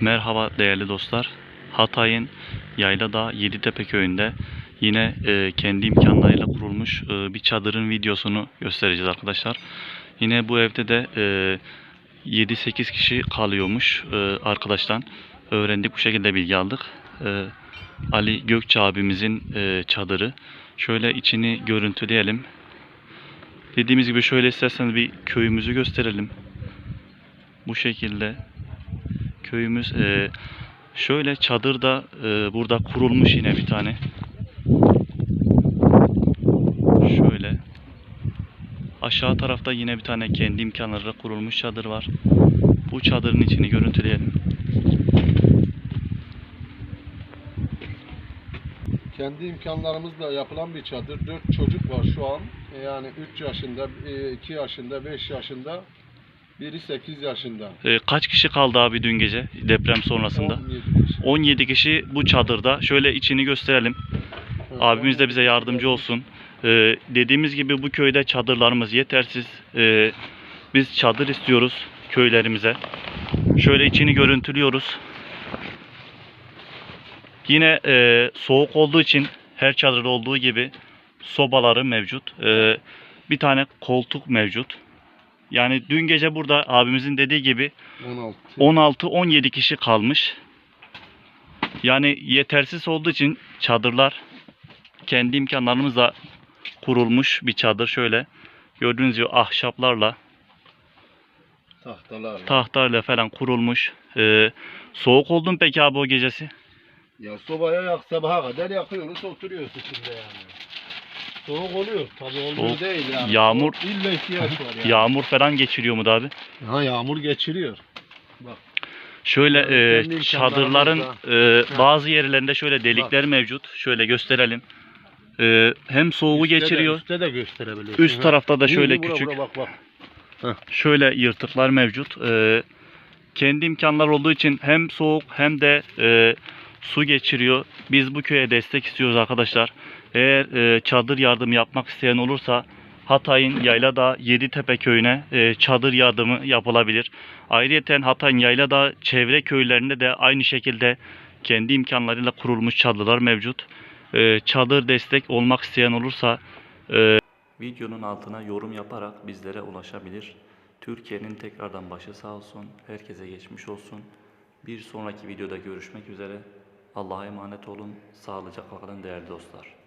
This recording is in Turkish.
Merhaba değerli dostlar. Hatay'ın Yayladağ Yeditepe köyünde yine e, kendi imkanlarıyla kurulmuş e, bir çadırın videosunu göstereceğiz arkadaşlar. Yine bu evde de e, 7-8 kişi kalıyormuş e, arkadaştan. Öğrendik bu şekilde bilgi aldık. E, Ali Gökçe abimizin e, çadırı. Şöyle içini görüntüleyelim. Dediğimiz gibi şöyle isterseniz bir köyümüzü gösterelim. Bu şekilde köyümüz e, şöyle çadırda e, burada kurulmuş yine bir tane. Şöyle. Aşağı tarafta yine bir tane kendi imkanlarıyla kurulmuş çadır var. Bu çadırın içini görüntüleyelim. Kendi imkanlarımızla yapılan bir çadır. 4 çocuk var şu an. E, Yani 3 yaşında, 2 yaşında, 5 yaşında, biri 8 yaşında. E, kaç kişi kaldı abi dün gece deprem sonrasında? 17 kişi. 17 kişi bu çadırda. Şöyle içini gösterelim. Evet, Abimiz de 17 bize yardımcı olsun. Ee, dediğimiz gibi bu köyde çadırlarımız yetersiz. Ee, biz çadır istiyoruz köylerimize. Şöyle içini görüntülüyoruz. Yine e, soğuk olduğu için her çadırda olduğu gibi sobaları mevcut. Ee, bir tane koltuk mevcut. Yani dün gece burada abimizin dediği gibi 16. 16-17 kişi kalmış. Yani yetersiz olduğu için çadırlar kendi imkanlarımızla kurulmuş bir çadır şöyle. Gördüğünüz gibi ahşaplarla, Tahtalar. tahtarla falan kurulmuş. Ee, soğuk oldu mu peki abi o gecesi? ya sobaya yak sabaha kadar yakıyoruz, oturuyoruz içinde yani. Soğuk oluyor. Tabii olmuyor Soğuk, değil yani. yağmur- Soğuk illa ihtiyaç var yani. Yağmur falan geçiriyor mu da abi? Ha yağmur geçiriyor. Şöyle Yani e, kendi çadırların e, bazı yerlerinde şöyle delikler mevcut. Şöyle gösterelim. E, hem soğuğu Üstte de- geçiriyor. üstte de gösterebiliyorsun. Üst ha. tarafta da şöyle bura, küçük bura, bak bak. şöyle yırtıklar mevcut. Ee, kendi imkanlar olduğu için hem soğuk hem de e, su geçiriyor. Biz bu köye destek istiyoruz arkadaşlar. Eğer e, çadır yardım yapmak isteyen olursa Hatay'ın Yayladağ Yeditepe köyüne e, çadır yardımı yapılabilir. Ayrıca Hatay'ın Yayladağ çevre köylerinde de aynı şekilde kendi imkanlarıyla kurulmuş çadırlar mevcut. E, çadır destek olmak isteyen olursa Videonun altına yorum yaparak bizlere ulaşabilir. Türkiye'nin tekrardan başı sağ olsun. Herkese geçmiş olsun. Bir sonraki videoda görüşmek üzere. Allah'a emanet olun. Sağlıcakla kalın değerli dostlar.